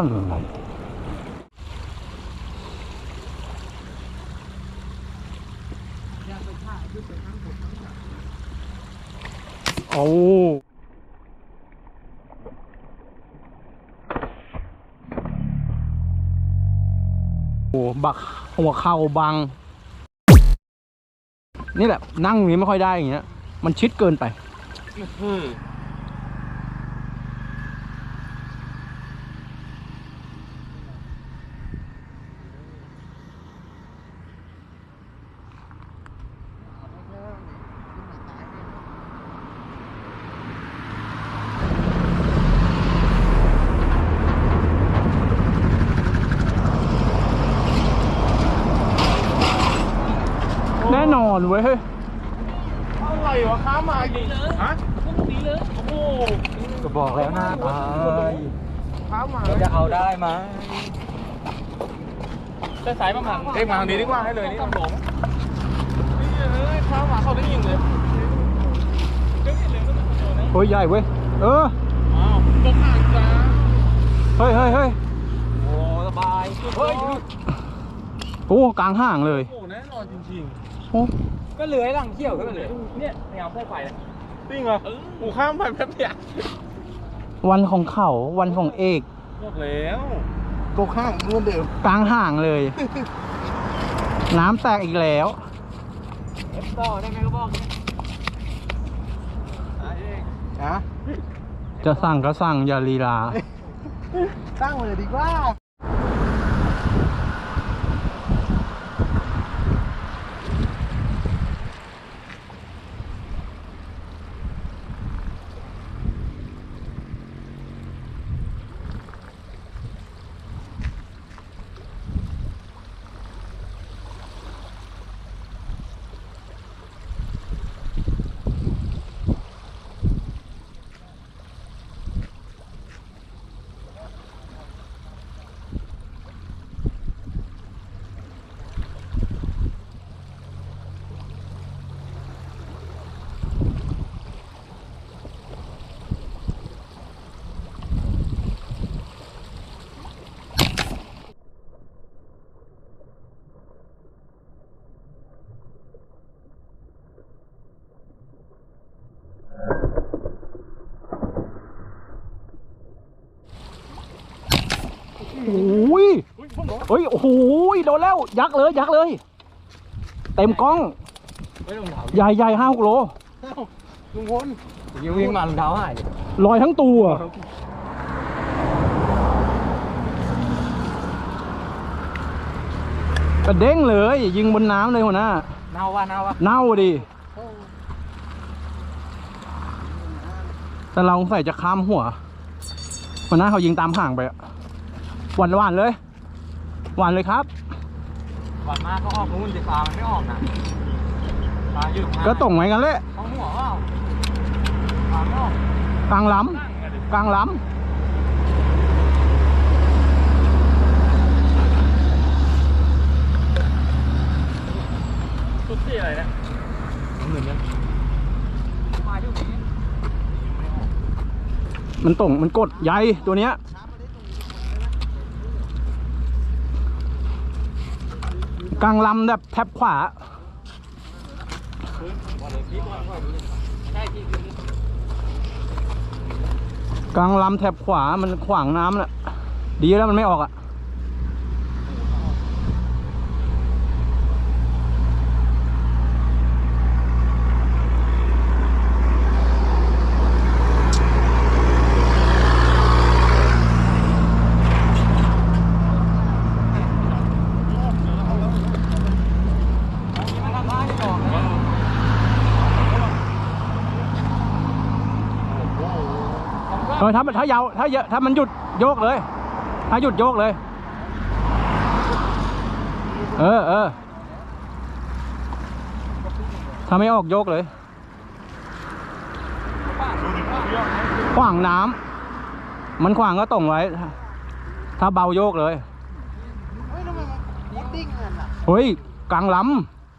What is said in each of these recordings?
อะไรโอ้โหบักหัวเข่าบัง นี่แหละ นั่งอย่างนี้ไม่ค่อยได้อย่างเงี้ย มันชิดเกินไป แน่น อนเว้ยเฮ้ยอะไรวะค้ามาอีกฮะพวกนี้เลยโอ้โหก็บอกแล้วหน้าตายค้ามาจะเอาได้ไหมจะสายมาหมังเอ็กมาทางนี้ดีกว่าให้เลยนี่ตำหลงนี่เอ้ยค้ามาเขาได้ยินเลยเดี๋ยวนี้เลยก็ต้องโดนนะโอ้ยใหญ่เว้ย เอออ้าวตกห่างจ้าเฮ้ยเฮ้ยเฮ้ยโอ้สบายเฮ้ยโอ้กลางห่างเลย โอ้โหแน่นอนจริงโอ้ ก็เหลือให้หลังเที่ยวขึ้นมาเลยๆเนี่ยแนวเส้นไฟเลยจริงเหรอกูข้ามไปแป๊บเดียววันของเขาวันของเอกบอกแล้วก็ข้างเมื่อเดิมกลางห่างเลย น้ำแตกอีกแล้วเอฟต่อได้ไหมก็บอกเนี่ยฮะจะสั่งก็สั่งอย่าลีลา ตั้งเลยดีกว่า โอ้ย เฮ้ยโอ้โหโดนแล้ว ยักษ์เลยยักษ์เลย เต็มกล้องไม่ต้องถามใหญ่ใหญ่ห้าหกโลลุงพลยิงวิ่งมารองเท้าหายเลยลอยทั้งตัว กระเด้งเลย ยิงบนน้ำเลยหัวหน้า เน่าว่าเน่าว่าเน่าดิ แต่เราใส่จะข้ามหัวหัวหน้าเขายิงตามห่างไปอะหวานหวานๆเลย หวานเลยครับ ก่อนมาก็ออกนู้นแต่ปลามันไม่ออกนะปลาอยู่ข้างก็ตรงไว้กันเลยท้องหัวเปล่าปลาไม่ออกกลางล้นั่งไงดิำกลางล้สุดที่อะไรเนี่ยเหมือนกันปลาอยู่นี้ำมันตรงมันกดใหญ่ตัวเนี้ย กลางลำแบบแทบขวาใช่กลางลำแถบขวามันขวางน้ำน่ะ ดีแล้วมันไม่ออกอะ มันทำท่าจะออกนะ เออถ้ามันถ้ายาวถ้าเยอะถ้ามันหยุดโยกเลย ถ้าหยุดโยกเลย เออเออถ้าไม่ออกโยกเลยขวางน้ำมันขวางก็ตรงไว้ ถ้าเบาโยกเลยเฮ้ยกังเงินอะเฮ้ยกลางล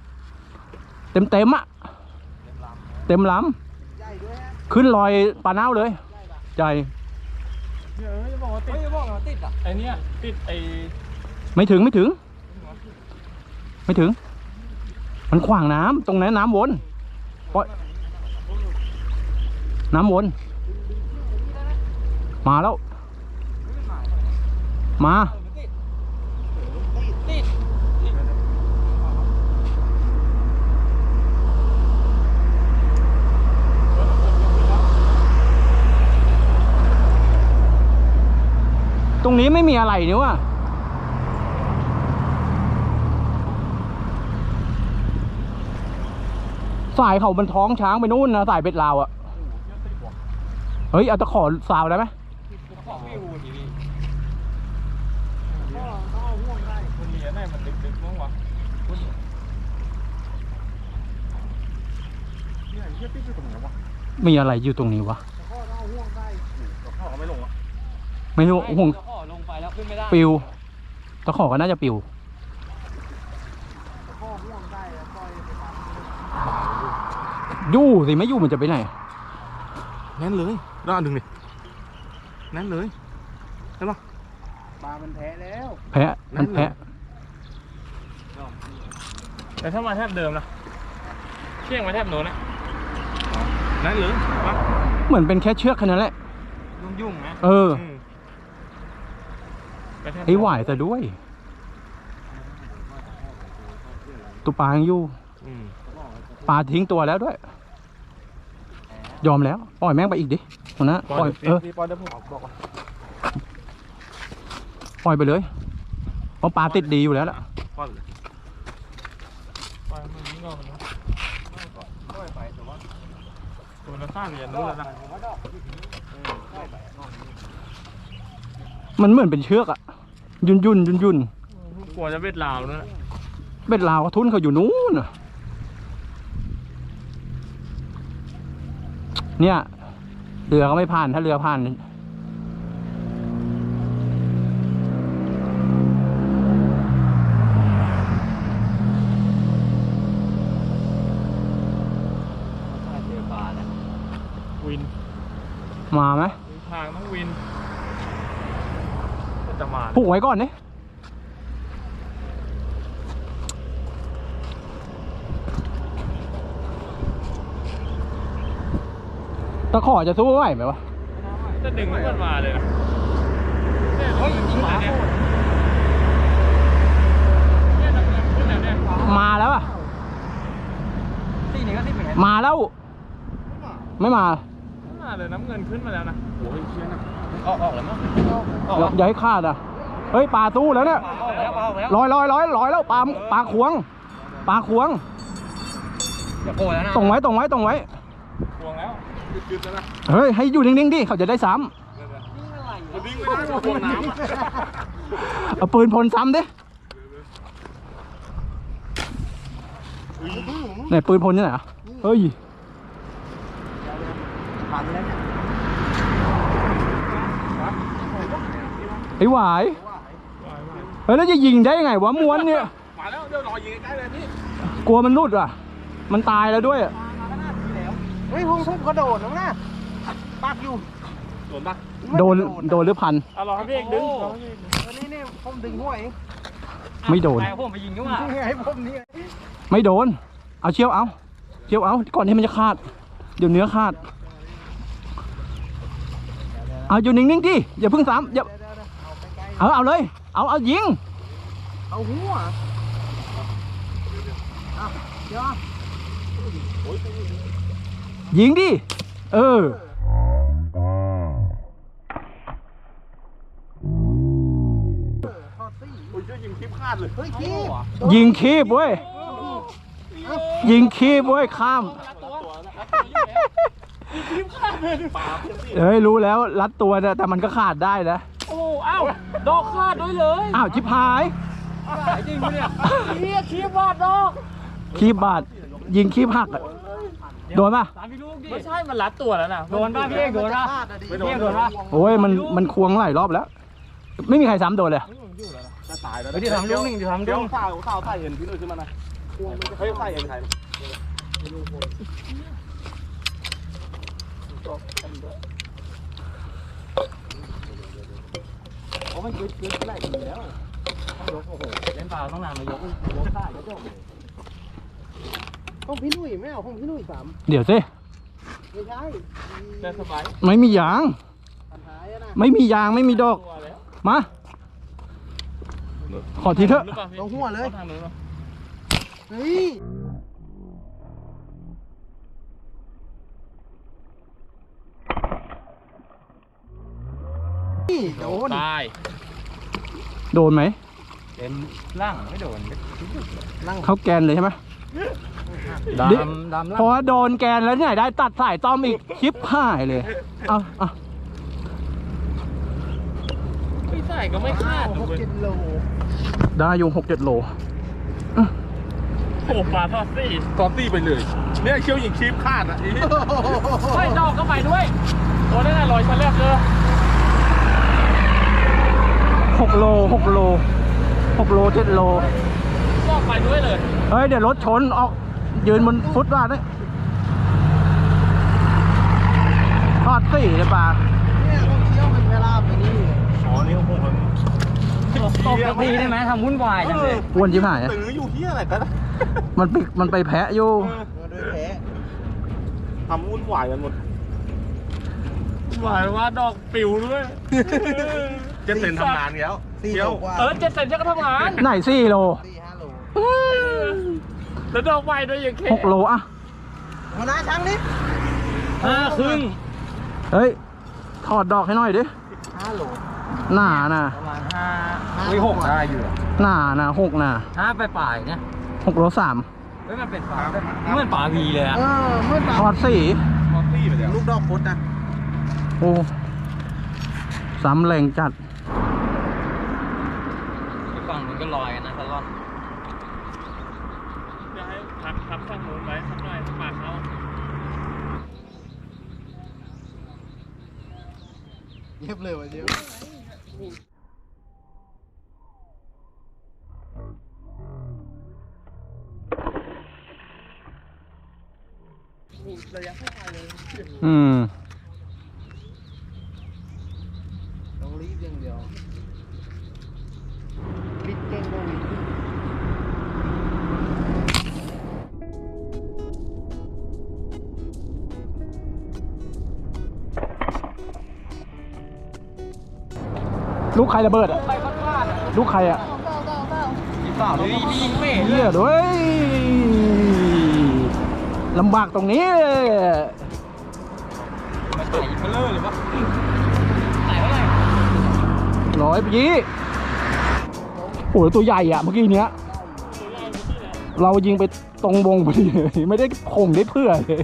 ำเต็มเต็มๆอะเต็มล้ำขึ้นลอยปลาเน่าเลย ใจเฮ้ยจะบอกว่าติเฮ้ดยบอกว่าติดอะไอเนี้ยติดไอไม่ถึงไม่ถึง ไม่ถึง มันขวางน้ำตรงนั้นน้ำวนปล่อยน้ำวน มาแล้ว มา ติด ตรง นี้ไม่มีอะไรนี่วะสายเขามันท้องช้างไปนู่นนะสายเบ็ดลาวอะเฮ้ย เอาตะขอสาวได้ไหมของพี่อูทีวีคนเหรียญไหนมันดึกๆมั้งวะเนี่ยไอ้เหี้ยติดอยู่ตรง ไหนวะมีอะไรอยู่ตรงนี้วะกับข้าวก็ไม่ลงอะไม่รู้ห่วงจะขอลงไปแล้วขึ้นไม่ได้ปิวตะขอก็น่าจะปิวอยู่สิไม่อยู่มันจะไปไหนแน่นเลยด้านหนึ่งนี่แน่นเลยปลามันแพ้แล้วแพะมันแพะแต่ถ้ามาแทบเดิมนะเชี่ยงมาแทบโน้นนะแน่นเลยมาเหมือนเป็นแค่เชือกแค่นั้นแหละยุ่งยุ่งๆนะเอออืมปแทบ ไอ้หวายแต่ด้วยตัวปลายังอยู่อืมปลาทิ้งตัวแล้วด้วย ยอมแล้วปล่อยแม่งไปอีกดิคนนะปล่อยเออปล่อยเดี๋ยวผมบอกว่าปล่อยไปเลยเพราะปลาติดดีอยู่แล้วล่ะปล่อยเลยปล่อยมันนี่ก่อนนะปล่อยไปแต่ว่าตัวละข้างเหรียญนู้นแล้วนะผมว่าดอกพี่ทีเออปล่อยไปนอกนี้มันเหมือนเป็นเชือกอะ ยุ่นยุ่นยุ่นยุ่นกลัวจะเบ็ดลาวนู้นนะเบ็ดลาวทุนเขาอยู่นู้นน่ะเนี่ยเรือก็ไม่ผ่านถ้าเรือผ่านถ้าเจอปลาเนี่ยวินมาไหม ทางต้องวิน ก็จะมาผูกไว้ก่อนนี่ตะขอจะสู้ไหวไหมวะ จะดึงให้มันมาเลยนะเนี่ยเฮ้ยมันยิงขึ้นหมาแล้วโคเนี่ยตรเนี่ยน้ำเงินขึ้นแล้วเนี่ยมาแล้วอะตีนี้ก็ติดเหมือนกันมาแล้ว ไม่มามาเลยน้ำเงินขึ้นมาแล้วนะโอ้ยเชี่ยนะออกออกแล้วมั้งอย่าอย่าให้คาดอะ เฮ้ยปลาสู้แล้วเนี่ยปลาออกแล้วปลาออกแล้วลอยลอยลอยลอยแล้วปลาปลาควงปลาควงจะโผล่แล้วนะตรงไว้ตรงไว้ตรงไว้ทวงแล้วหยุดๆแล้วนะเฮ้ยให้อยู่นิ่งๆดิเขาจะได้ซ้มันดิ้งไม่ได้ทวงน้ำอะำเอาปืนพลซ้ำดิไหนปืนพลที่ไหนอะเฮ้ยผ่านไปแล้วเนี่ยไอ้หวายเฮ้ยแล้วจะยิงได้ยังไงวะม้วนเนี่ย มาแล้วเดี๋ยวรอยิงใกล้ๆเลยพี่กลัวมันรุดอะ มันตายแล้วด้วยอะเฮ้ยพุ่งพุ่งกระโดดแล้วนะปากอยู่โดนปะโดนโดนหรือพัน เอารอให้พี่เอกดึงรอให้พี่เอกดึงตอนนี้เนี่ยผมดึงหัวเองไม่โดน ไปผมไปยิงด้วยนี่ให้ผมนี่ไม่โดน เอาเชี่ยวเอา เชี่ยวเอาก่อนที่มันจะขาด เดี๋ยวเนื้อขาด เอาอยู่นิ่งๆดิอย่าเพิ่งซ้ำอย่า เอาเอาเลย เอาเอายิง เอาหัวเดี๋ยวยิงดิ เออโอ้ยเชื่อยิงคลิปขาดเลย เฮ้ยขี้ยิงคีบเว้ย ยิงคีบเว้ยข้ามเฮ้ยรู้แล้วรัดตัวนะแต่มันก็ขาดได้นะโอ้อ้าว ดอกขาดด้วยเลยอ้าวชิบหายจริงปะเนี่ยเฮียคลิปวาดดอกคีบบาดยิงคีบหักอะโดนปะสามพี่ลูกดิไม่ใช่มันรัดตัวแล้วนะโดนป่ะพี่เอกโดนป่ะไม่โดนพี่เอกโดนป่ะโอ้ยมันมันควงหลายรอบแล้ว ไม่มีใครซ้ำโดนเลยจะตายแล้วเฮ้ยเดี๋ยวทำลูกหนึ่งเดี๋ยวทำเดี๋ลูยวกข้าวข้าวใส่เอ็นพี่หนุ่ยขึ้นมาหน่อยเฮ้ยใส่เอ็นใคร เมันคือคือไหลดีแล้วต้องยกโอ้โหเล่นเปล่าต้องนานมายกยกได้ก็จบเลยของพี่หนุ่ยไม่เอาของพี่หนุ่ยสามเดี๋ยวสิไม่ใช่ได้สบายไม่มียาง ปัญหาอะนะไม่มียางไม่มีดอก ตัวแล้วมา ขอทีเถอะหรือปล่าพี่เอาหัวเลยทางนู้นเหรอเฮ้ย นี่โดนตายโดนไหมเต็มร่างไม่โดนนั่งเข้าแกนเลยใช่ไหมดดิำดำเพราะว่าโดนแกนแล้วเนี่ยได้ตัดสายต้อมอีกคลิปหายเลยเอาเอาไม่ใส่ก็ไม่คาดหกเลยเจ็ดโลได้อยู่หกเจ็ดโลโอ้ปลาทอดซี่ทอดซี่ไปเลย เนี่ยเคี้ยวยิงคีบคาดอะอีนี่เฮ้ยดอกก็ไปด้วยโอ้นั่นน่ะลอยชั้นแรกเลย หกโลหกโลหกโลเจ็ดโลดอกไปด้วยเลย เฮ้ย เดี๋ยวรถชนออกยืนบนฟุตบาทเนี่ยทอดสี่เลยป่าเนี่ยต้องเที่ยวเป็นเวลาไปนี่อ๋อนี่ผมมันตกสักทีได้ไหมทำวุ่นวายจังเลยอ้วนชิบหายอะตื้ออยู่ที่อะไรกันนะมันไปมันไปแพะอยู่มาด้วยแพ้ทำวุ่นวายกันหมดหวายว่าดอกปิวด้วย เจะเซ็นทำงานแล้วสี่เที่โลยวกว่าเออเจ็ดเซ็นจะก็ทำงานไหนสี่โลสี่ห้าโลแล้วดอกไปด้วยยังแค่หกโลอะหัวหน้าช่างนี่ห้าครึ่งเฮ้ย ถอดดอกให้หน่อยดิ ห้าโลหนานะประมาณห้าอุ้ยหกได้อยู่อะหนานะหกนะห้าไปปลายเนี่ยหกโลสามเฮ้ยมันเป็นปลาเหมือนปลาวีเลยอะเออเมื่อตาทอดสี่ทอดซี่ไปแล้วลูกดอกพุธนะโอ้ซ้ำแรงจัด อีกฝั่งมันก็ล อยกันนะตลอดจะให้พักพักฝั่งนู้นไว้สักหน่อยปากเขาเย็บเลยวันเดียวระยะไม่ไกลเลยอืมต้องรีบอย่างเดียว ลูกใครระเบิดอะลูกใครอะอีกฝั่งเลยนี่ยิงไม่เนเฮียด้วยลำบากตรงนี้มันไต่เบลเลอร์หรือวะไต่เท่าไหร่ร้อยปีโอ้ยตัวใหญ่อะเมื่อกี้เนี้ย เรายิงไปตรงวงพอดีเลยไม่ได้คงได้เพื่อเลย